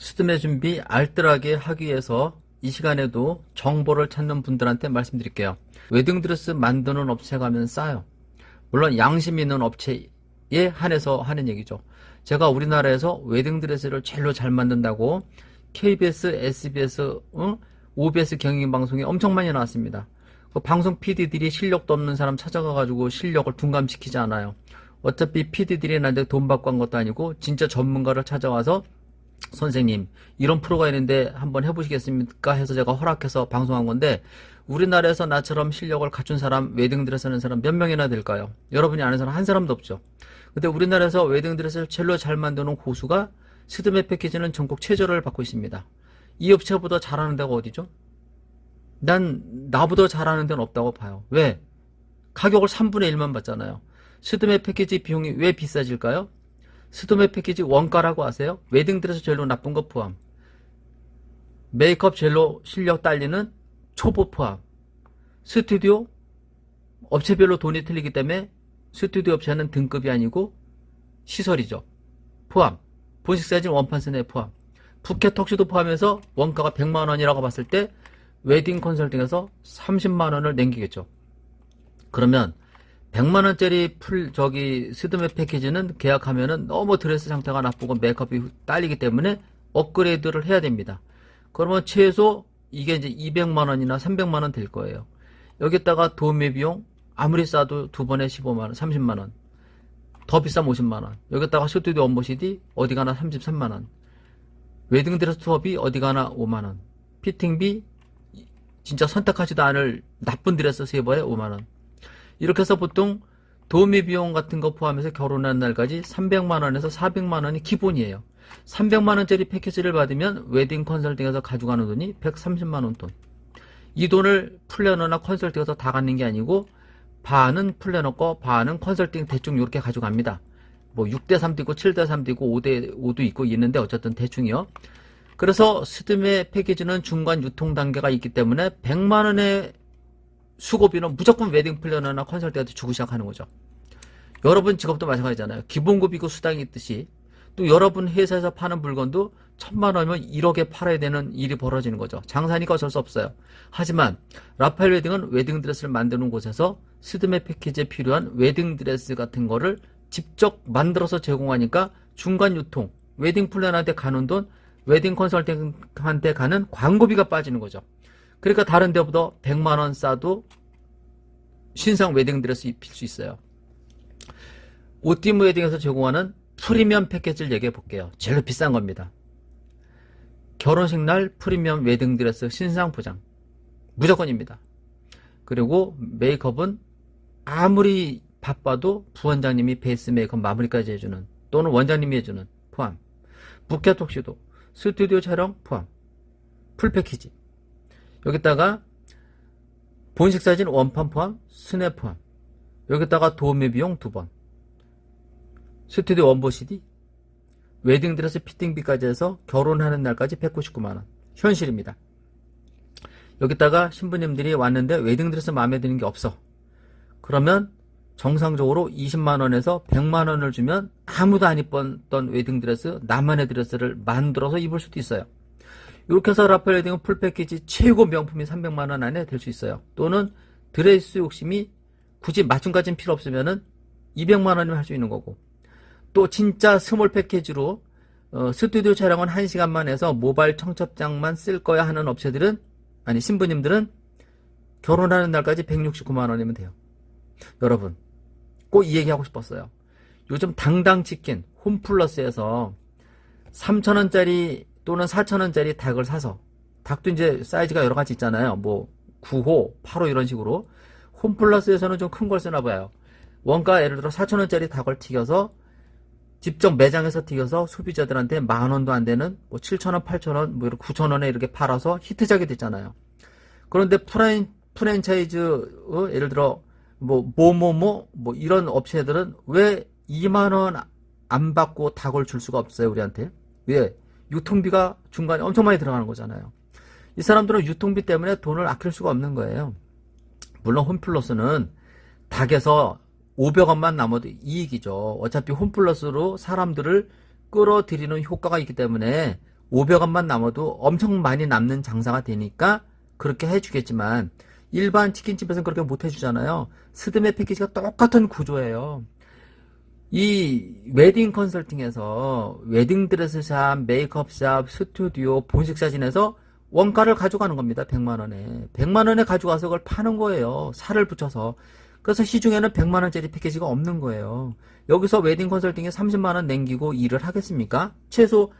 스드메 준비 알뜰하게 하기 위해서 이 시간에도 정보를 찾는 분들한테 말씀드릴게요. 웨딩드레스 만드는 업체 가면 싸요. 물론 양심 있는 업체에 한해서 하는 얘기죠. 제가 우리나라에서 웨딩드레스를 제일로 잘 만든다고 KBS, SBS, 응? OBS 경영방송에 엄청 많이 나왔습니다. 그 방송 PD들이 실력도 없는 사람 찾아가가지고 실력을 둔감시키지 않아요. 어차피 PD들이 나한테 돈 받고 한 것도 아니고 진짜 전문가를 찾아와서 선생님 이런 프로가 있는데 한번 해보시겠습니까 해서 제가 허락해서 방송한 건데 우리나라에서 나처럼 실력을 갖춘 사람 웨딩드레스 하는 사람 몇 명이나 될까요? 여러분이 아는 사람 한 사람도 없죠. 근데 우리나라에서 웨딩드레스를 제일로 잘 만드는 고수가 스드메 패키지는 전국 최저를 받고 있습니다. 이 업체보다 잘하는 데가 어디죠? 난 나보다 잘하는 데는 없다고 봐요. 왜? 가격을 3분의 1만 받잖아요. 스드메 패키지 비용이 왜 비싸질까요? 스드메 패키지 원가라고 아세요? 웨딩드레스 젤로 나쁜 거 포함. 메이크업 젤로 실력 딸리는 초보 포함. 스튜디오 업체별로 돈이 틀리기 때문에 스튜디오 업체는 등급이 아니고 시설이죠. 포함. 본식 사진 원판 스네 포함. 부켓 턱시도 포함해서 원가가 100만 원이라고 봤을 때 웨딩 컨설팅에서 30만 원을 남기겠죠. 그러면 100만 원짜리 풀 저기 스드메 패키지는 계약하면은 너무 드레스 상태가 나쁘고 메이크업이 딸리기 때문에 업그레이드를 해야 됩니다. 그러면 최소 이게 이제 200만 원이나 300만 원 될 거예요. 여기다가 도매 비용 아무리 싸도 두 번에 15만 원, 30만 원. 더 비싸면 50만 원. 여기다가 스튜디오 원보 CD 어디 가나 33만 원. 웨딩 드레스 투어비 어디 가나 5만 원. 피팅비 진짜 선택하지도 않을 나쁜 드레스 세버에 5만 원. 이렇게 해서 보통 도우미 비용 같은 거 포함해서 결혼한 날까지 300만 원에서 400만 원이 기본이에요. 300만 원짜리 패키지를 받으면 웨딩 컨설팅에서 가져가는 돈이 130만 원 돈. 이 돈을 플래너나 컨설팅에서 다 갖는 게 아니고 반은 플래너 거, 반은 컨설팅 대충 이렇게 가져갑니다. 뭐 6대 3도 있고 7대 3도 있고 5대 5도 있고 있는데 어쨌든 대충이요. 그래서 스드메 패키지는 중간 유통 단계가 있기 때문에 100만 원의 수고비는 무조건 웨딩 플래너나 컨설팅한테 주고 시작하는 거죠. 여러분 직업도 마찬가지잖아요. 기본급이고 수당이 있듯이 또 여러분 회사에서 파는 물건도 천만 원이면 1억에 팔아야 되는 일이 벌어지는 거죠. 장사니까 어쩔 수 없어요. 하지만 라파엘 웨딩은 웨딩 드레스를 만드는 곳에서 스드메 패키지에 필요한 웨딩 드레스 같은 거를 직접 만들어서 제공하니까 중간 유통, 웨딩 플래너한테 가는 돈, 웨딩 컨설팅한테 가는 광고비가 빠지는 거죠. 그러니까 다른 데보다 100만 원 싸도 신상 웨딩 드레스 입힐 수 있어요. 오티무 웨딩에서 제공하는 프리미엄 패키지를 얘기해 볼게요. 제일 비싼 겁니다. 결혼식 날 프리미엄 웨딩 드레스 신상 포장. 무조건입니다. 그리고 메이크업은 아무리 바빠도 부원장님이 베이스 메이크업 마무리까지 해주는 또는 원장님이 해주는 포함. 부케 톡시도 스튜디오 촬영 포함. 풀 패키지. 여기다가 본식 사진 원판 포함, 스냅 포함. 여기다가 도매 비용 두 번. 스튜디오 원보 CD, 웨딩 드레스 피팅비까지 해서 결혼하는 날까지 199만원. 현실입니다. 여기다가 신부님들이 왔는데 웨딩 드레스 마음에 드는 게 없어. 그러면 정상적으로 20만원에서 100만원을 주면 아무도 안 입었던 웨딩 드레스, 나만의 드레스를 만들어서 입을 수도 있어요. 이렇게 해서 라펠 웨딩은 풀 패키지 최고 명품이 300만원 안에 될 수 있어요. 또는 드레스 욕심이 굳이 맞춤까지는 필요 없으면은 200만원이면 할 수 있는 거고. 또 진짜 스몰 패키지로 어, 스튜디오 촬영은 1시간만 해서 모바일 청첩장만 쓸 거야 하는 업체들은 아니 신부님들은 결혼하는 날까지 169만 원이면 돼요. 여러분 꼭 이 얘기하고 싶었어요. 요즘 당당 치킨 홈플러스에서 3천 원짜리 또는 4천원짜리 닭을 사서 닭도 이제 사이즈가 여러 가지 있잖아요. 뭐 9호, 8호 이런 식으로 홈플러스에서는 좀 큰 걸 쓰나 봐요. 원가 예를 들어 4천원짜리 닭을 튀겨서 직접 매장에서 튀겨서 소비자들한테 만 원도 안 되는 뭐 7천 원, 8천 원, 뭐 이렇게 9천 원에 이렇게 팔아서 히트작이 됐잖아요. 그런데 프랜 프랜차이즈 어, 예를 들어 뭐 뭐뭐뭐 뭐 이런 업체들은 왜 2만 원 안 받고 닭을 줄 수가 없어요 우리한테? 왜? 유통비가 중간에 엄청 많이 들어가는 거잖아요. 이 사람들은 유통비 때문에 돈을 아낄 수가 없는 거예요. 물론 홈플러스는 닭에서 500원만 남아도 이익이죠. 어차피 홈플러스로 사람들을 끌어들이는 효과가 있기 때문에 500원만 남아도 엄청 많이 남는 장사가 되니까 그렇게 해주겠지만 일반 치킨집에서는 그렇게 못 해주잖아요. 스드메 패키지가 똑같은 구조예요. 이 웨딩 컨설팅에서 웨딩 드레스 샵, 메이크업 샵, 스튜디오, 본식 사진에서 원가를 가져가는 겁니다. 100만 원에. 100만 원에 가져가서 그걸 파는 거예요. 살을 붙여서. 그래서 시중에는 100만 원짜리 패키지가 없는 거예요. 여기서 웨딩 컨설팅에 30만 원 남기고 일을 하겠습니까? 최소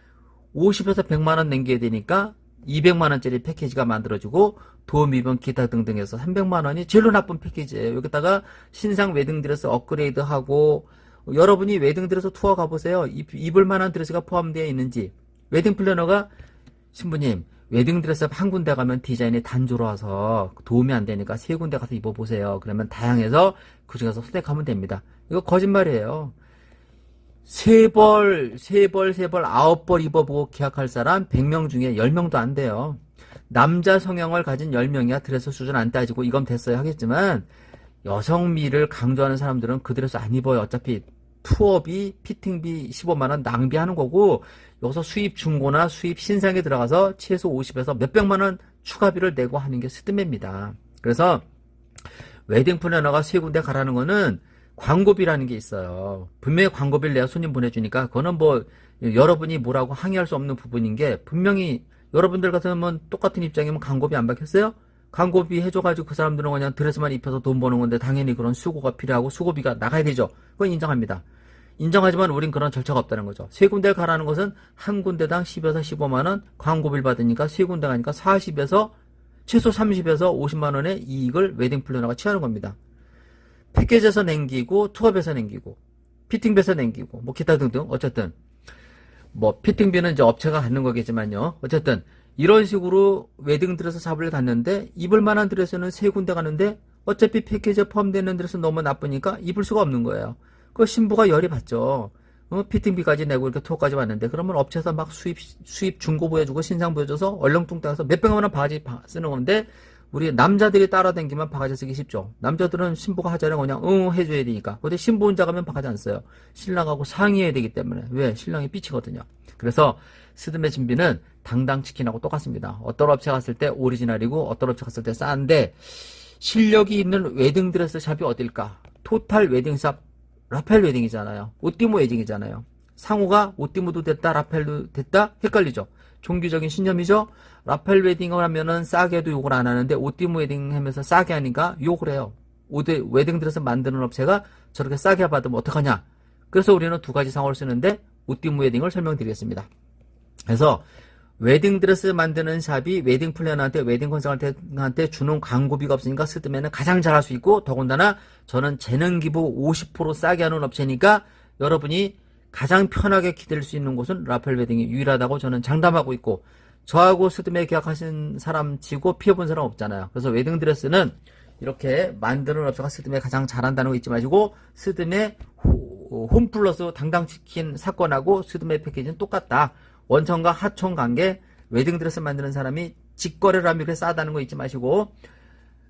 50에서 100만 원 남겨야 되니까 200만 원짜리 패키지가 만들어지고 도움 입원 기타 등등해서 300만 원이 제일로 나쁜 패키지예요. 여기다가 신상 웨딩 드레스 업그레이드 하고 여러분이 웨딩 드레스 투어 가보세요. 입, 입을 만한 드레스가 포함되어 있는지 웨딩 플래너가 신부님 웨딩 드레스 한 군데 가면 디자인이 단조로워서 도움이 안 되니까 세 군데 가서 입어보세요. 그러면 다양해서 그 중에서 선택하면 됩니다. 이거 거짓말이에요. 세 벌, 세 벌, 세 벌, 아홉 벌 입어보고 계약할 사람 100명 중에 10명도 안 돼요. 남자 성향을 가진 10명이야 드레스 수준 안 따지고 이건 됐어요 하겠지만 여성미를 강조하는 사람들은 그 드레스 안 입어요. 어차피 투어비, 피팅비 15만원 낭비하는 거고 여기서 수입 중고나 수입 신상에 들어가서 최소 50에서 몇백만원 추가비를 내고 하는 게 스드메입니다. 그래서 웨딩 플래너가 세 군데 가라는 거는 광고비라는 게 있어요. 분명히 광고비를 내가 손님 보내주니까 그거는 뭐 여러분이 뭐라고 항의할 수 없는 부분인 게 분명히 여러분들 같으면 똑같은 입장이면 광고비 안 받겠어요? 광고비 해줘가지고 그 사람들은 그냥 드레스만 입혀서 돈 버는 건데 당연히 그런 수고가 필요하고 수고비가 나가야 되죠. 그건 인정합니다. 인정하지만 우린 그런 절차가 없다는 거죠. 세 군데 가라는 것은 한 군데당 10에서 15만원 광고비를 받으니까 세 군데 가니까 40에서 최소 30에서 50만 원의 이익을 웨딩 플래너가 취하는 겁니다. 패키지에서 남기고 투어비에서 남기고 피팅비에서 남기고 뭐 기타 등등 어쨌든 뭐 피팅비는 이제 업체가 갖는 거겠지만요. 어쨌든 이런 식으로 웨딩 드레스 샵을 갔는데 입을 만한 드레스는 세 군데 가는데 어차피 패키지에 포함되는 드레스 너무 나쁘니까 입을 수가 없는 거예요. 그 신부가 열이 받죠. 어, 피팅비까지 내고 이렇게 투어까지 왔는데 그러면 업체에서 막 수입 수입 중고 보여주고 신상 보여줘서 얼렁뚱땅해서 몇백만 원 바가지 바- 쓰는 건데 우리 남자들이 따라다니면 바가지 쓰기 쉽죠. 남자들은 신부가 하자면 그냥 응 해줘야 되니까. 근데 신부 혼자 가면 바가지 안 써요. 신랑하고 상의해야 되기 때문에 왜 신랑이 삐치거든요. 그래서 스드메 준비는 당당 치킨하고 똑같습니다. 어떤 업체 갔을 때 오리지널이고 어떤 업체 갔을 때 싼데 실력이 있는 웨딩 드레스 샵이 어딜까? 토탈 웨딩 샵 라펠 웨딩이잖아요. 오띠모 웨딩이잖아요. 상호가 오띠모도 됐다, 라펠도 됐다? 헷갈리죠? 종교적인 신념이죠? 라펠 웨딩을 하면은 싸게 해도 욕을 안 하는데 오띠모 웨딩 하면서 싸게 하니까 욕을 해요. 오드, 웨딩 드레스 만드는 업체가 저렇게 싸게 받으면 어떡하냐? 그래서 우리는 두 가지 상호를 쓰는데 오띠모 웨딩을 설명드리겠습니다. 그래서 웨딩 드레스 만드는 샵이 웨딩 플래너한테 웨딩 컨설턴트한테 주는 광고비가 없으니까 스드면은 가장 잘할 수 있고 더군다나 저는 재능 기부 50% 싸게 하는 업체니까 여러분이 가장 편하게 기댈 수 있는 곳은 라펠 웨딩이 유일하다고 저는 장담하고 있고 저하고 스드메 계약하신 사람 치고 피해본 사람 없잖아요. 그래서 웨딩 드레스는 이렇게 만드는 업체가 스드메 가장 잘한다는 거 잊지 마시고 스드메 호- 홈플러스 당당치킨 사건하고 스드메 패키지는 똑같다. 원청과 하청 관계 웨딩 드레스 만드는 사람이 직거래를 하면 그렇게 싸다는 거 잊지 마시고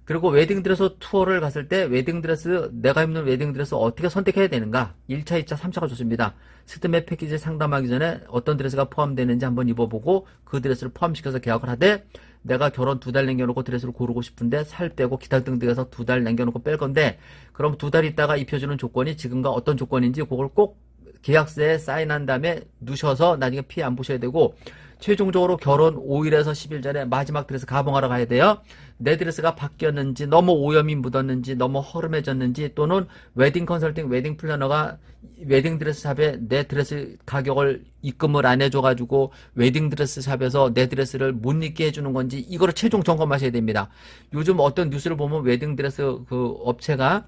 그리고 웨딩 드레스 투어를 갔을 때 웨딩 드레스 내가 입는 웨딩 드레스 어떻게 선택해야 되는가 1차, 2차, 3차가 좋습니다. 스드메 패키지 상담하기 전에 어떤 드레스가 포함되는지 한번 입어보고 그 드레스를 포함시켜서 계약을 하되 내가 결혼 두 달 남겨놓고 드레스를 고르고 싶은데 살 빼고 기타 등등해서 두 달 남겨놓고 뺄 건데 그럼 두 달 있다가 입혀주는 조건이 지금과 어떤 조건인지 그걸 꼭 계약서에 사인한 다음에 누셔서 나중에 피해 안 보셔야 되고 최종적으로 결혼 5일에서 10일 전에 마지막 드레스 가봉하러 가야 돼요. 내 드레스가 바뀌었는지 너무 오염이 묻었는지 너무 허름해졌는지 또는 웨딩 컨설팅 웨딩 플래너가 웨딩 드레스 샵에 내 드레스 가격을 입금을 안 해줘가지고 웨딩 드레스 샵에서 내 드레스를 못 입게 해주는 건지 이거를 최종 점검하셔야 됩니다. 요즘 어떤 뉴스를 보면 웨딩 드레스 그 업체가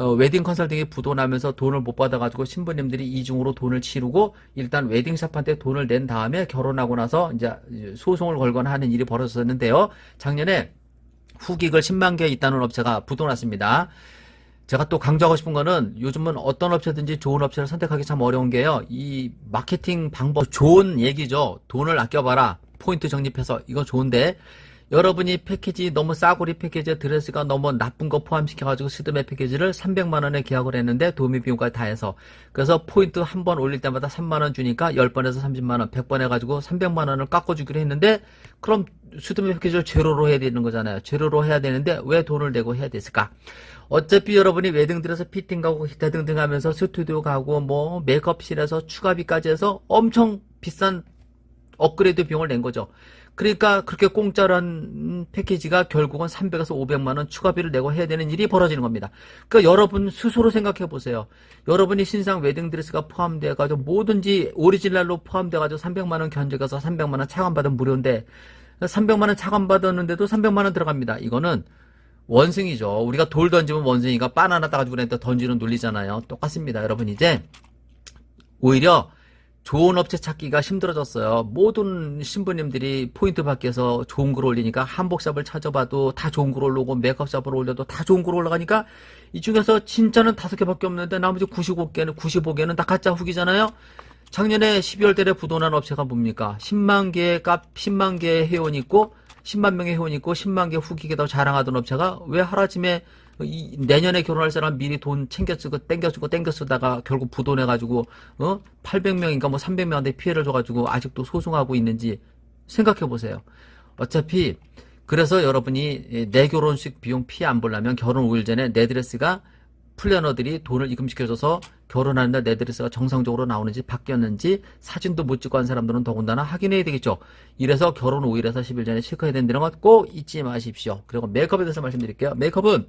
어, 웨딩 컨설팅이 부도나면서 돈을 못 받아가지고 신부님들이 이중으로 돈을 치르고 일단 웨딩샵한테 돈을 낸 다음에 결혼하고 나서 이제 소송을 걸거나 하는 일이 벌어졌는데요. 작년에 후기글 10만 개 있다는 업체가 부도났습니다. 제가 또 강조하고 싶은 거는 요즘은 어떤 업체든지 좋은 업체를 선택하기 참 어려운 게요. 이 마케팅 방법 좋은 얘기죠. 돈을 아껴봐라. 포인트 적립해서 이거 좋은데 여러분이 패키지 너무 싸구리 패키지 드레스가 너무 나쁜 거 포함시켜가지고 스드메 패키지를 300만 원에 계약을 했는데 도미 비용까지 다 해서. 그래서 포인트 한 번 올릴 때마다 3만 원 주니까 10번에서 30만 원 100번 해가지고 300만 원을 깎아주기로 했는데 그럼 스드메 패키지를 제로로 해야 되는 거잖아요. 제로로 해야 되는데 왜 돈을 내고 해야 됐을까? 어차피 여러분이 웨딩들에서 피팅 가고 기타 등등 하면서 스튜디오 가고 뭐 메이크업실에서 추가비까지 해서 엄청 비싼 업그레이드 비용을 낸 거죠. 그러니까 그렇게 공짜란 패키지가 결국은 300에서 500만 원 추가비를 내고 해야 되는 일이 벌어지는 겁니다. 그러니까 여러분 스스로 생각해 보세요. 여러분이 신상 웨딩 드레스가 포함돼 가지고 뭐든지 오리지널로 포함돼 가지고 300만 원 견적에서 300만 원 차감 받으면 무료인데 300만 원 차감 받았는데도 300만 원 들어갑니다. 이거는 원숭이죠. 우리가 돌 던지면 원숭이가 바나나 따가지고 그랬다 던지는 논리잖아요. 똑같습니다. 여러분 이제 오히려 좋은 업체 찾기가 힘들어졌어요. 모든 신부님들이 포인트 밖에서 좋은 글 올리니까 한복샵을 찾아봐도 다 좋은 글 올라오고 메이크업샵을 올려도 다 좋은 글 올라가니까 이 중에서 진짜는 다섯 개밖에 없는데 나머지 95개는 95개는 다 가짜 후기잖아요. 작년에 12월 달에 부도난 업체가 뭡니까? 10만 개의 값, 10만 개의 회원이 있고 10만 명의 회원이 있고 10만 개 후기계다고 자랑하던 업체가 왜 하루아침에 이 내년에 결혼할 사람 미리 돈 챙겨 쓰고 땡겨 쓰고 땡겨 쓰다가 결국 부도내 가지고 어 800명인가 뭐 300명한테 피해를 줘 가지고 아직도 소송하고 있는지 생각해 보세요. 어차피 그래서 여러분이 내 결혼식 비용 피해 안 보려면 결혼 5일 전에 내 드레스가 플래너들이 돈을 입금시켜줘서 결혼하는 날 내 드레스가 정상적으로 나오는지 바뀌었는지 사진도 못 찍고 한 사람들은 더군다나 확인해야 되겠죠. 이래서 결혼 5일에서 10일 전에 체크해야 된다는 것 꼭 잊지 마십시오. 그리고 메이크업에 대해서 말씀드릴게요. 메이크업은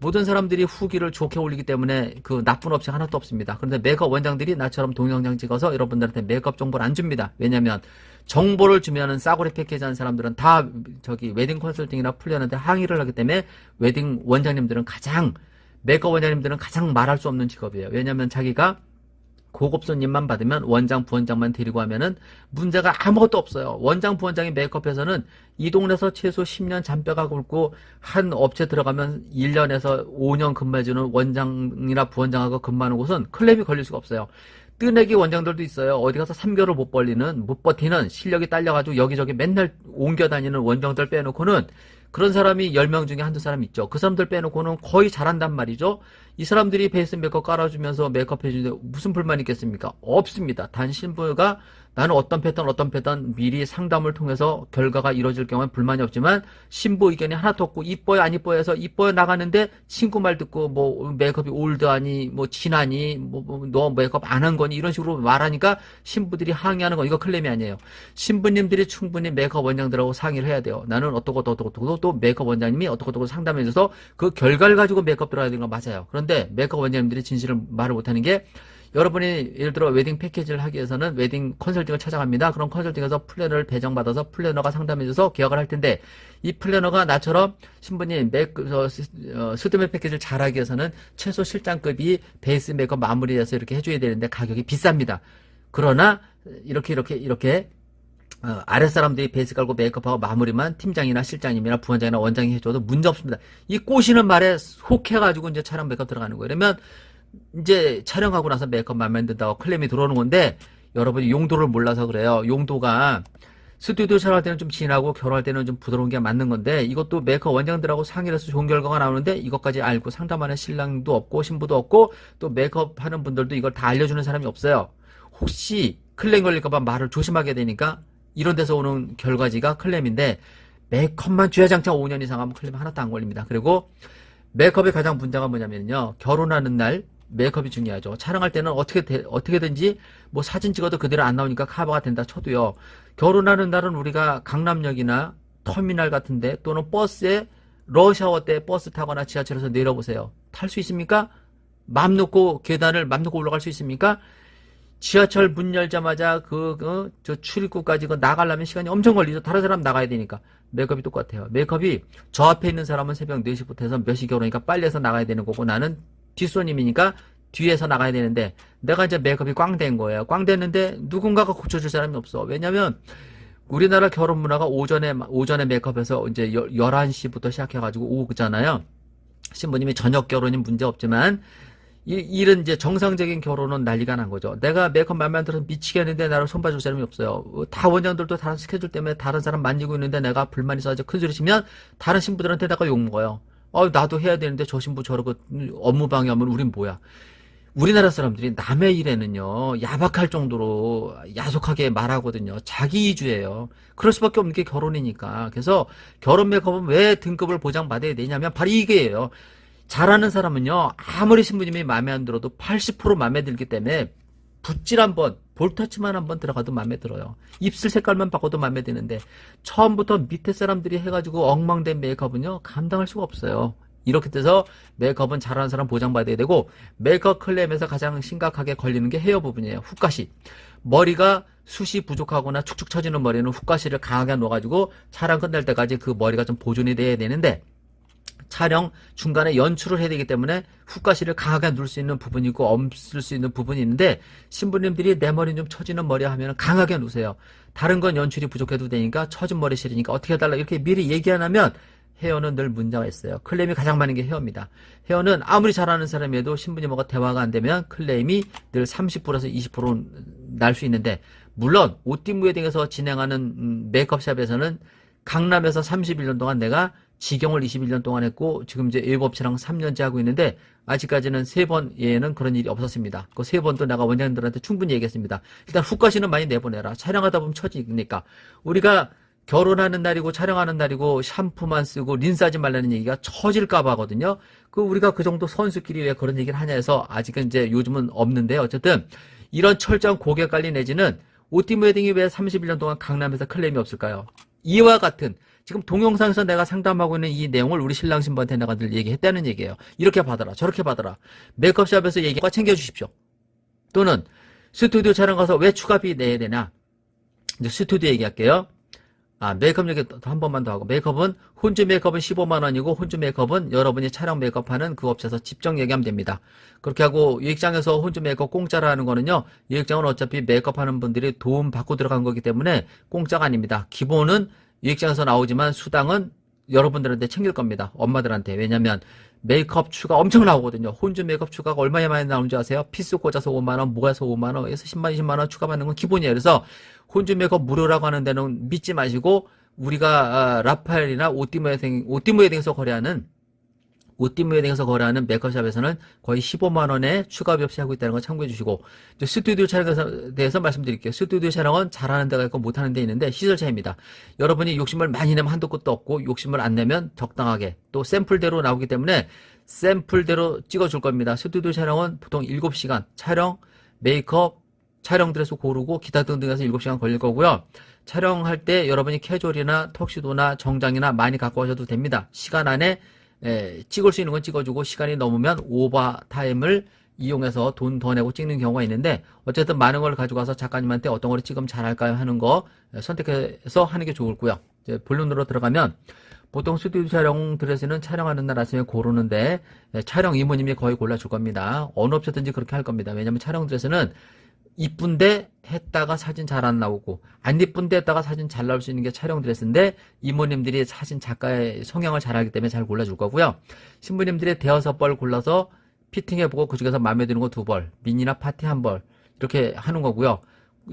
모든 사람들이 후기를 좋게 올리기 때문에 그 나쁜 업체 하나도 없습니다. 그런데 메이크업 원장들이 나처럼 동영상 찍어서 여러분들한테 메이크업 정보를 안 줍니다. 왜냐면 정보를 주면은 싸구려 패키지 하는 사람들은 다 저기 웨딩 컨설팅이나 풀려는데 항의를 하기 때문에 웨딩 원장님들은 가장 메이크업 원장님들은 가장 말할 수 없는 직업이에요. 왜냐면 자기가 고급 손님만 받으면 원장, 부원장만 데리고 하면은 문제가 아무것도 없어요. 원장, 부원장이 메이크업에서는 이 동네에서 최소 10년 잔뼈가 굵고 한 업체 들어가면 1년에서 5년 근무해주는 원장이나 부원장하고 근무하는 곳은 클랩이 걸릴 수가 없어요. 뜨내기 원장들도 있어요. 어디 가서 3개월을 못 벌리는, 못 버티는 실력이 딸려가지고 여기저기 맨날 옮겨 다니는 원장들 빼놓고는 그런 사람이 10명 중에 한두 사람 있죠. 그 사람들 빼놓고는 거의 잘한단 말이죠. 이 사람들이 베이스 메이크업 깔아주면서 메이크업 해주는데 무슨 불만이 있겠습니까? 없습니다. 단 신부가 나는 어떤 패턴 어떤 패턴 미리 상담을 통해서 결과가 이루어질 경우엔 불만이 없지만 신부 의견이 하나도 없고 이뻐요 안 이뻐요 해서 이뻐요 나가는데 친구 말 듣고 뭐 메이크업이 올드하니 뭐 진하니 뭐너 메이크업 안 한 거니 이런 식으로 말하니까 신부들이 항의하는 거 이거 클레임이 아니에요. 신부님들이 충분히 메이크업 원장들하고 상의를 해야 돼요. 나는 어떻고 어떻고 어떻고 또 메이크업 원장님이 어떻고 어떻고 상담해 줘서 그 결과를 가지고 메이크업 들어가야 되는 건 맞아요. 그런데 메이크업 원장님들이 진실을 말을 못하는 게 여러분이 예를 들어 웨딩 패키지를 하기 위해서는 웨딩 컨설팅을 찾아갑니다. 그럼 컨설팅에서 플래너를 배정받아서 플래너가 상담해줘서 계약을 할 텐데 이 플래너가 나처럼 신부님 메이크 어, 스- 어, 스드메 패키지를 잘하기 위해서는 최소 실장급이 베이스 메이크업 마무리해서 이렇게 해줘야 되는데 가격이 비쌉니다. 그러나 이렇게 이렇게 이렇게 어, 아랫사람들이 베이스 깔고 메이크업하고 마무리만 팀장이나 실장님이나 부원장이나 원장이 해줘도 문제 없습니다. 이 꼬시는 말에 혹해가지고 이제 촬영 메이크업 들어가는 거예요. 그러면 이제 촬영하고 나서 메이크업 마음에 안 든다고 클레임이 들어오는 건데 여러분이 용도를 몰라서 그래요. 용도가 스튜디오 촬영할 때는 좀 진하고 결혼할 때는 좀 부드러운 게 맞는 건데 이것도 메이크업 원장들하고 상의를 해서 좋은 결과가 나오는데 이것까지 알고 상담하는 신랑도 없고 신부도 없고 또 메이크업 하는 분들도 이걸 다 알려주는 사람이 없어요. 혹시 클레임 걸릴까봐 말을 조심하게 되니까 이런 데서 오는 결과지가 클레임인데 메이크업만 주야장창 5년 이상 하면 클레임 하나도 안 걸립니다. 그리고 메이크업의 가장 문제가 뭐냐면요. 결혼하는 날 메이크업이 중요하죠. 촬영할 때는 어떻게 되- 어떻게든지 뭐 사진 찍어도 그대로 안 나오니까 커버가 된다 쳐도요. 결혼하는 날은 우리가 강남역이나 터미널 같은데 또는 버스에 러시아워 때 버스 타거나 지하철에서 내려보세요. 탈 수 있습니까? 맘 놓고 계단을 맘 놓고 올라갈 수 있습니까? 지하철 문 열자마자 그, 그, 저 출입구까지 그 나가려면 시간이 엄청 걸리죠. 다른 사람 나가야 되니까. 메이크업이 똑같아요. 메이크업이 저 앞에 있는 사람은 새벽 4시부터 해서 몇 시 결혼이니까 빨리 해서 나가야 되는 거고 나는 뒷손님이니까 뒤에서 나가야 되는데 내가 이제 메이크업이 꽝 된 거예요. 꽝 됐는데 누군가가 고쳐줄 사람이 없어. 왜냐면 우리나라 결혼 문화가 오전에, 오전에 메이크업해서 이제 11시부터 시작해가지고 오잖아요. 신부님이 저녁 결혼이 문제 없지만 이, 이런 이제 정상적인 결혼은 난리가 난 거죠. 내가 메이크업 안 들어서 미치겠는데 나를 손봐줄 사람이 없어요. 어, 다 원장들도 다른 스케줄 때문에 다른 사람 만지고 있는데 내가 불만이 있어서 큰 소리 치면 다른 신부들한테 내가 욕먹어요. 어, 나도 해야 되는데 저 신부 저러고 업무 방해하면 우린 뭐야. 우리나라 사람들이 남의 일에는요, 야박할 정도로 야속하게 말하거든요. 자기 이주예요. 그럴 수밖에 없는 게 결혼이니까. 그래서 결혼 메이크업은 왜 등급을 보장받아야 되냐면 바로 이게예요. 잘하는 사람은요, 아무리 신부님이 마음에 안 들어도 80% 마음에 들기 때문에 붓질 한 번, 볼터치만 한번 들어가도 마음에 들어요. 입술 색깔만 바꿔도 마음에 드는데 처음부터 밑에 사람들이 해가지고 엉망된 메이크업은요, 감당할 수가 없어요. 이렇게 돼서 메이크업은 잘하는 사람 보장받아야 되고 메이크업 클램에서 가장 심각하게 걸리는 게 헤어 부분이에요. 훅가시. 머리가 숱이 부족하거나 축축 처지는 머리는 훅가시를 강하게 넣어가지고 촬영 끝날 때까지 그 머리가 좀 보존이 돼야 되는데 촬영 중간에 연출을 해야 되기 때문에 훅가시를 강하게 누를 수 있는 부분이 있고 없을 수 있는 부분이 있는데 신부님들이 내 머리 좀 처지는 머리 하면 강하게 누세요. 다른 건 연출이 부족해도 되니까 처진 머리 실이니까 어떻게 해달라 이렇게 미리 얘기 안 하면 헤어는 늘 문제가 있어요. 클레임이 가장 많은 게 헤어입니다. 헤어는 아무리 잘하는 사람이어도 신부님하고 대화가 안 되면 클레임이 늘 30%에서 20%날 수 있는데 물론 옷띠무에 등에서 진행하는 음, 메이크업샵에서는 강남에서 31년 동안 내가 직영을 21년 동안 했고 지금 이제 일법치랑 3년째 하고 있는데 아직까지는 세 번 예에는 그런 일이 없었습니다. 그 세 번도 내가 원장님들한테 충분히 얘기했습니다. 일단 후가시는 많이 내보내라. 촬영하다 보면 처지니까 우리가 결혼하는 날이고 촬영하는 날이고 샴푸만 쓰고 린스하지 말라는 얘기가 처질까봐 하거든요. 그 우리가 그 정도 선수끼리 왜 그런 얘기를 하냐 해서 아직은 이제 요즘은 없는데 어쨌든 이런 철저한 고객 관리 내지는 오띠무 웨딩이 왜 31년 동안 강남에서 클레임이 없을까요? 이와 같은 지금 동영상에서 내가 상담하고 있는 이 내용을 우리 신랑 신부한테 내가 늘 얘기했다는 얘기예요. 이렇게 받아라, 저렇게 받아라. 메이크업샵에서 얘기가 챙겨주십시오. 또는 스튜디오 촬영 가서 왜 추가비 내야 되나? 이제 스튜디오 얘기할게요. 아, 메이크업 얘기 또한 번만 더 하고. 메이크업은, 혼주 메이크업은 15만원이고, 혼주 메이크업은 여러분이 촬영 메이크업 하는 그 업체에서 직접 얘기하면 됩니다. 그렇게 하고, 유익장에서 혼주 메이크업 공짜로 하는 거는요, 유익장은 어차피 메이크업 하는 분들이 도움 받고 들어간 거기 때문에 공짜가 아닙니다. 기본은 유익장에서 나오지만 수당은 여러분들한테 챙길 겁니다. 엄마들한테. 왜냐면, 메이크업 추가 엄청 나오거든요. 혼주 메이크업 추가가 얼마나 많이 나오는지 아세요? 피스 꽂아서 5만원, 모아서 5만원, 에서 10만, 20만원 추가받는 건 기본이에요. 그래서 혼주 메이크업 무료라고 하는 데는 믿지 마시고, 우리가, 아, 라파엘이나 오띠무에 등에서 거래하는, 오띠무에 등에서 거래하는 메이크업샵에서는 거의 15만 원에 추가비 없이 하고 있다는 거 참고해 주시고, 이제 스튜디오 촬영에 대해서 말씀드릴게요. 스튜디오 촬영은 잘하는 데가 있고 못하는 데 있는데 시설 차이입니다. 여러분이 욕심을 많이 내면 한도 끝도 없고, 욕심을 안 내면 적당하게, 또 샘플대로 나오기 때문에 샘플대로 찍어줄 겁니다. 스튜디오 촬영은 보통 7시간, 촬영, 메이크업, 촬영 드레스 고르고 기타 등등해서 7시간 걸릴 거고요. 촬영할 때 여러분이 캐주얼이나 턱시도나 정장이나 많이 갖고 오셔도 됩니다. 시간 안에 에, 찍을 수 있는 건 찍어주고 시간이 넘으면 오버 타임을 이용해서 돈 더 내고 찍는 경우가 있는데 어쨌든 많은 걸 가져가서 작가님한테 어떤 걸 찍으면 잘할까요 하는 거 선택해서 하는 게 좋을고요. 이제 본론으로 들어가면 보통 스튜디오 촬영 드레스는 촬영하는 날 아침에 고르는데 에, 촬영 이모님이 거의 골라줄 겁니다. 어느 업체든지 그렇게 할 겁니다. 왜냐하면 촬영 드레스는 이쁜데 했다가 사진 잘 안 나오고 안 이쁜데 했다가 사진 잘 나올 수 있는 게 촬영 드레스인데 이모님들이 사진 작가의 성향을 잘 알기 때문에 잘 골라줄 거고요. 신부님들이 대여섯 벌 골라서 피팅해보고 그 중에서 마음에 드는 거 두 벌, 미니나 파티 한 벌 이렇게 하는 거고요.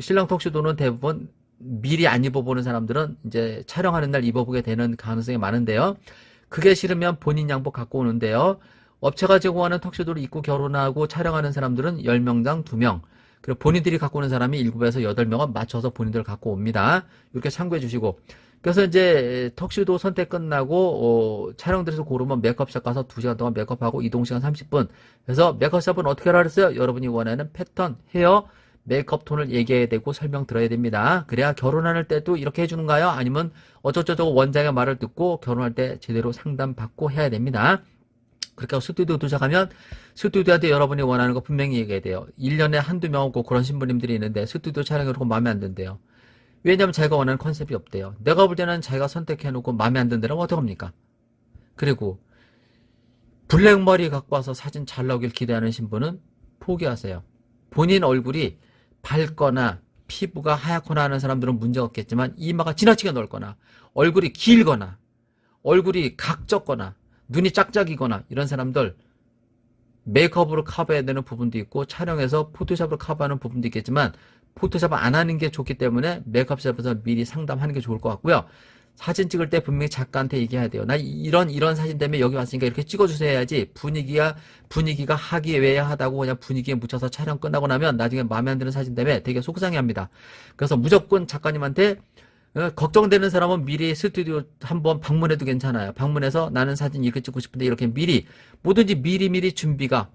신랑 톡시도는 대부분 미리 안 입어보는 사람들은 이제 촬영하는 날 입어보게 되는 가능성이 많은데요. 그게 싫으면 본인 양복 갖고 오는데요. 업체가 제공하는 턱시도를 입고 결혼하고 촬영하는 사람들은 10명당 2명. 그리고 본인들이 갖고 오는 사람이 7에서 8명은 맞춰서 본인들 갖고 옵니다. 이렇게 참고해 주시고. 그래서 이제 턱시도 선택 끝나고 어, 촬영들에서 고르면 메이크업샵 가서 2시간 동안 메이크업하고 이동시간 30분. 그래서 메이크업샵은 어떻게 하라 그랬어요? 여러분이 원하는 패턴, 헤어, 메이크업 톤을 얘기해야 되고 설명 들어야 됩니다. 그래야 결혼할 때도 이렇게 해주는가요? 아니면 어쩌저쩌고 원장의 말을 듣고 결혼할 때 제대로 상담받고 해야 됩니다. 그렇게 하고 스튜디오 도착하면 스튜디오한테 여러분이 원하는 거 분명히 얘기해야 돼요. 1년에 한두 명 없고 그런 신부님들이 있는데 스튜디오 촬영해놓고 마음에 안 든대요. 왜냐면 자기가 원하는 컨셉이 없대요. 내가 볼 때는 자기가 선택해놓고 마음에 안 든다면 어떡합니까? 그리고 블랙머리 갖고 와서 사진 잘 나오길 기대하는 신부는 포기하세요. 본인 얼굴이 밝거나 피부가 하얗거나 하는 사람들은 문제가 없겠지만 이마가 지나치게 넓거나 얼굴이 길거나 얼굴이 각졌거나 눈이 짝짝이거나 이런 사람들 메이크업으로 커버해야 되는 부분도 있고 촬영해서 포토샵으로 커버하는 부분도 있겠지만 포토샵 안 하는 게 좋기 때문에 메이크업샵에서 미리 상담하는 게 좋을 것 같고요. 사진 찍을 때 분명히 작가한테 얘기해야 돼요. 나 이런 이런 사진 때문에 여기 왔으니까 이렇게 찍어주세요 해야지 분위기가 분위기가 하기 외야하다고 그냥 분위기에 묻혀서 촬영 끝나고 나면 나중에 마음에 안 드는 사진 때문에 되게 속상해합니다. 그래서 무조건 작가님한테 어, 걱정되는 사람은 미리 스튜디오 한번 방문해도 괜찮아요. 방문해서 나는 사진 이렇게 찍고 싶은데 이렇게 미리 뭐든지 미리미리 준비가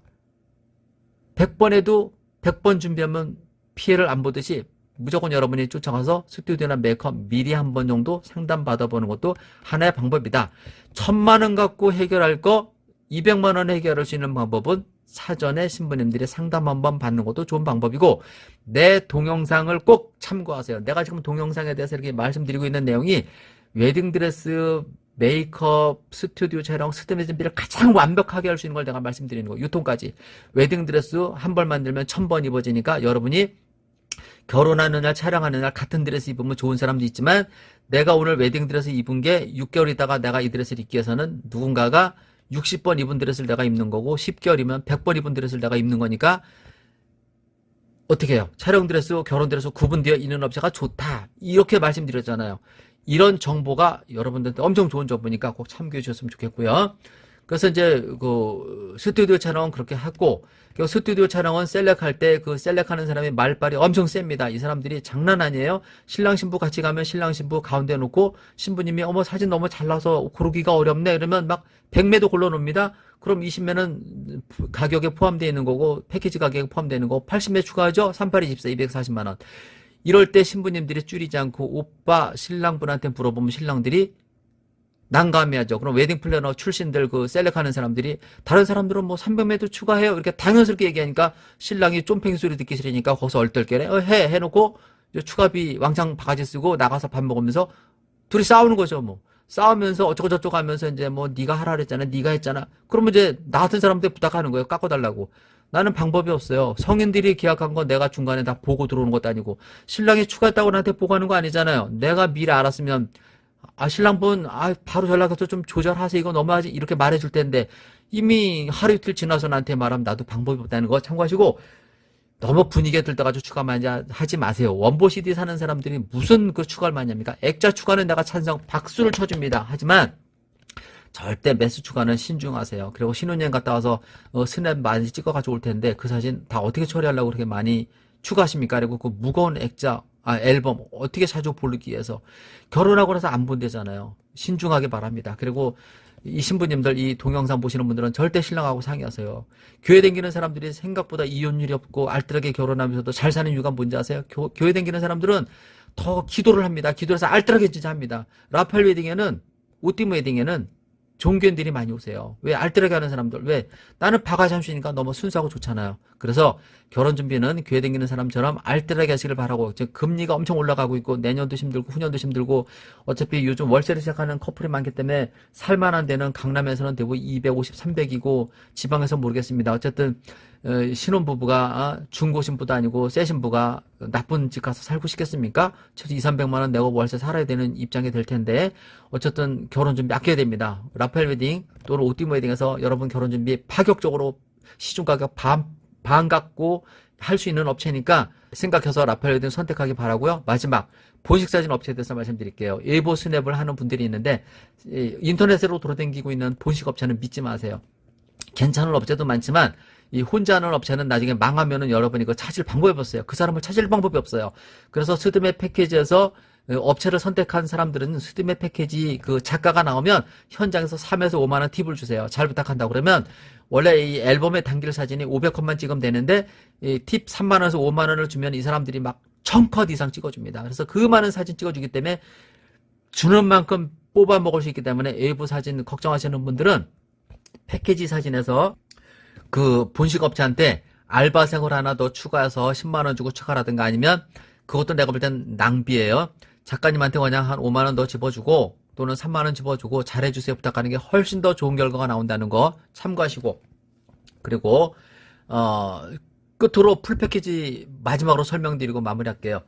100번 해도 100번 준비하면 피해를 안 보듯이 무조건 여러분이 쫓아가서 스튜디오나 메이크업 미리 한 번 정도 상담 받아보는 것도 하나의 방법이다. 천만 원 갖고 해결할 거 200만 원 해결할 수 있는 방법은 사전에 신부님들이 상담 한번 받는 것도 좋은 방법이고 내 동영상을 꼭 참고하세요. 내가 지금 동영상에 대해서 이렇게 말씀드리고 있는 내용이 웨딩드레스 메이크업, 스튜디오 촬영, 스테미 준비를 가장 완벽하게 할 수 있는 걸 내가 말씀드리는 거. 유통까지. 웨딩드레스 한 벌 만들면 천 번 입어지니까 여러분이 결혼하는 날, 촬영하는 날 같은 드레스 입으면 좋은 사람도 있지만 내가 오늘 웨딩 드레스 입은 게 6개월 있다가 내가 이 드레스를 입기 위해서는 누군가가 60번 입은 드레스를 내가 입는 거고 10개월이면 100번 입은 드레스를 내가 입는 거니까 어떻게 해요? 촬영 드레스, 결혼 드레스 구분되어 있는 업체가 좋다. 이렇게 말씀드렸잖아요. 이런 정보가 여러분들한테 엄청 좋은 정보니까 꼭 참고해 주셨으면 좋겠고요. 그래서 이제 그 스튜디오 촬영은 그렇게 하고 그 스튜디오 촬영은 셀렉할 때 그 셀렉하는 사람의 말빨이 엄청 셉니다. 이 사람들이 장난 아니에요. 신랑 신부 같이 가면 신랑 신부 가운데 놓고 신부님이 어머 사진 너무 잘 나서 고르기가 어렵네 이러면 막 100매도 골라놓습니다. 그럼 20매는 가격에 포함되어 있는 거고 패키지 가격에 포함되어 있는 거고 80매 추가하죠. 38, 24, 240만 원. 이럴 때 신부님들이 줄이지 않고 오빠 신랑분한테 물어보면 신랑들이 난감해하죠. 그럼 웨딩 플래너 출신들 그 셀렉하는 사람들이 다른 사람들은 뭐 300매도 추가해요. 이렇게 당연스럽게 얘기하니까 신랑이 쫌팽이 소리 듣기 싫으니까 거기서 얼떨결에 어, 해 해놓고 추가비 왕창 바가지 쓰고 나가서 밥 먹으면서 둘이 싸우는 거죠. 뭐 싸우면서 어쩌고 저쩌고 하면서 이제 뭐 네가 하라 그랬잖아, 네가 했잖아. 그러면 이제 나 같은 사람한테 부탁하는 거예요. 깎아달라고. 나는 방법이 없어요. 성인들이 계약한 건 내가 중간에 다 보고 들어오는 것도 아니고 신랑이 추가했다고 나한테 보고하는 거 아니잖아요. 내가 미리 알았으면 아 신랑분 아 바로 연락해서 좀 조절하세요. 이거 너무하지 이렇게 말해줄 텐데 이미 하루 이틀 지나서 나한테 말하면 나도 방법이 없다는 거 참고하시고 너무 분위기에 들떠가지고 추가 많이 하지 마세요. 원보 CD 사는 사람들이 무슨 그 추가를 많이 합니까? 액자 추가는 내가 찬성 박수를 쳐줍니다. 하지만 절대 매수 추가는 신중하세요. 그리고 신혼여행 갔다 와서 어, 스냅 많이 찍어 가지고 올 텐데 그 사진 다 어떻게 처리하려고 그렇게 많이 추가하십니까? 그리고 그 무거운 액자 아, 앨범 어떻게 자주 보기 위해서 결혼하고 나서 안 본대잖아요. 신중하게 바랍니다. 그리고 이 신부님들 이 동영상 보시는 분들은 절대 신랑하고 상의하세요. 교회 댕기는 사람들이 생각보다 이혼율이 없고 알뜰하게 결혼하면서도 잘 사는 이유가 뭔지 아세요? 교, 교회 댕기는 사람들은 더 기도를 합니다. 기도해서 알뜰하게 진짜 합니다. 라펠 웨딩에는 오띠 웨딩에는 종교인들이 많이 오세요. 왜 알뜰하게 하는 사람들 왜 나는 바가지 함수니까 너무 순수하고 좋잖아요. 그래서 결혼 준비는 교회 다니는 사람처럼 알뜰하게 하시길 바라고 지금 금리가 엄청 올라가고 있고 내년도 힘들고 후년도 힘들고 어차피 요즘 월세를 시작하는 커플이 많기 때문에 살만한 데는 강남에서는 대부분 250, 300이고 지방에서 모르겠습니다. 어쨌든 어, 신혼부부가 아, 중고 신부도 아니고 새 신부가 나쁜 집 가서 살고 싶겠습니까? 최소 2, 300만 원 내고 월세 살아야 되는 입장이 될 텐데 어쨌든 결혼 준비 아껴야 됩니다. 라펠 웨딩 또는 오띠모 웨딩에서 여러분 결혼 준비 파격적으로 시중 가격 반, 반 갖고 할 수 있는 업체니까 생각해서 라펠 웨딩 선택하기 바라고요. 마지막 본식 사진 업체에 대해서 말씀드릴게요. 일보 스냅을 하는 분들이 있는데 이, 인터넷으로 돌아다니고 있는 본식 업체는 믿지 마세요. 괜찮은 업체도 많지만 이 혼자 하는 업체는 나중에 망하면은 여러분이 그 찾을 방법이 없어요. 그 사람을 찾을 방법이 없어요. 그래서 스드메 패키지에서 어, 업체를 선택한 사람들은 스드메 패키지 그 작가가 나오면 현장에서 3에서 5만 원 팁을 주세요. 잘 부탁한다 그러면 원래 이 앨범에 담길 사진이 500컷만 찍으면 되는데 이 팁 3만 원에서 5만 원을 주면 이 사람들이 막 1000컷 이상 찍어줍니다. 그래서 그 많은 사진 찍어주기 때문에 주는 만큼 뽑아 먹을 수 있기 때문에 외부 사진 걱정하시는 분들은 패키지 사진에서 그 본식 업체한테 알바생을 하나 더 추가해서 10만원 주고 추가라든가 아니면 그것도 내가 볼 땐 낭비예요. 작가님한테 그냥 한 5만원 더 집어주고 또는 3만원 집어주고 잘해주세요 부탁하는 게 훨씬 더 좋은 결과가 나온다는 거 참고하시고 그리고 어 끝으로 풀 패키지 마지막으로 설명드리고 마무리할게요.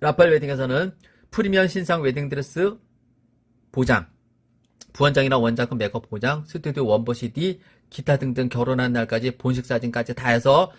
라팔 웨딩에서는 프리미엄 신상 웨딩 드레스 보장 부원장이나 원장급 메이크업 보장, 스튜디오 원보 CD, 기타 등등 결혼한 날까지 본식 사진까지 다 해서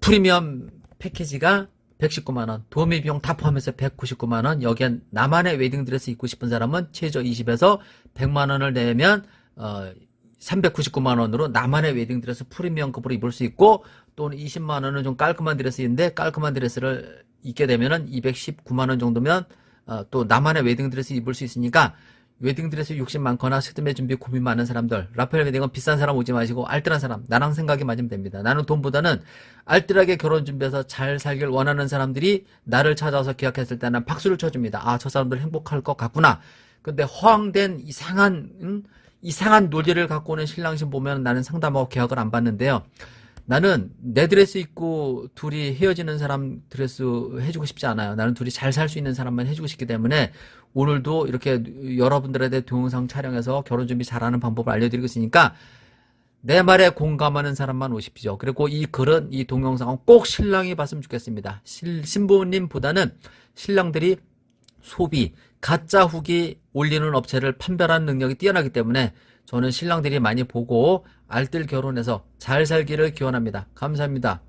프리미엄 패키지가 119만원, 도우미 비용 다 포함해서 199만원, 여기에 나만의 웨딩드레스 입고 싶은 사람은 최저 20에서 100만원을 내면, 어, 399만원으로 나만의 웨딩드레스 프리미엄급으로 입을 수 있고, 또는 20만원은 좀 깔끔한 드레스인데, 깔끔한 드레스를 입게 되면은 219만원 정도면, 어, 또 나만의 웨딩드레스 입을 수 있으니까, 웨딩드레스 욕심 많거나 스드메 준비 고민 많은 사람들, 라펠 웨딩은 비싼 사람 오지 마시고 알뜰한 사람, 나랑 생각이 맞으면 됩니다. 나는 돈보다는 알뜰하게 결혼 준비해서 잘 살길 원하는 사람들이 나를 찾아와서 계약했을 때는 박수를 쳐줍니다. 아, 저 사람들 행복할 것 같구나. 근데 허황된 이상한, 음? 이상한 논리를 갖고 오는 신랑신 보면 나는 상담하고 계약을 안 받는데요. 나는 내 드레스 입고 둘이 헤어지는 사람 드레스 해주고 싶지 않아요. 나는 둘이 잘 살 수 있는 사람만 해주고 싶기 때문에 오늘도 이렇게 여러분들에 대해 동영상 촬영해서 결혼 준비 잘하는 방법을 알려드리고 있으니까 내 말에 공감하는 사람만 오십시오. 그리고 이 글은, 이 동영상은 꼭 신랑이 봤으면 좋겠습니다. 실- 신부님보다는 신랑들이 소비, 가짜 후기 올리는 업체를 판별하는 능력이 뛰어나기 때문에 저는 신랑들이 많이 보고 알뜰 결혼해서 잘 살기를 기원합니다. 감사합니다.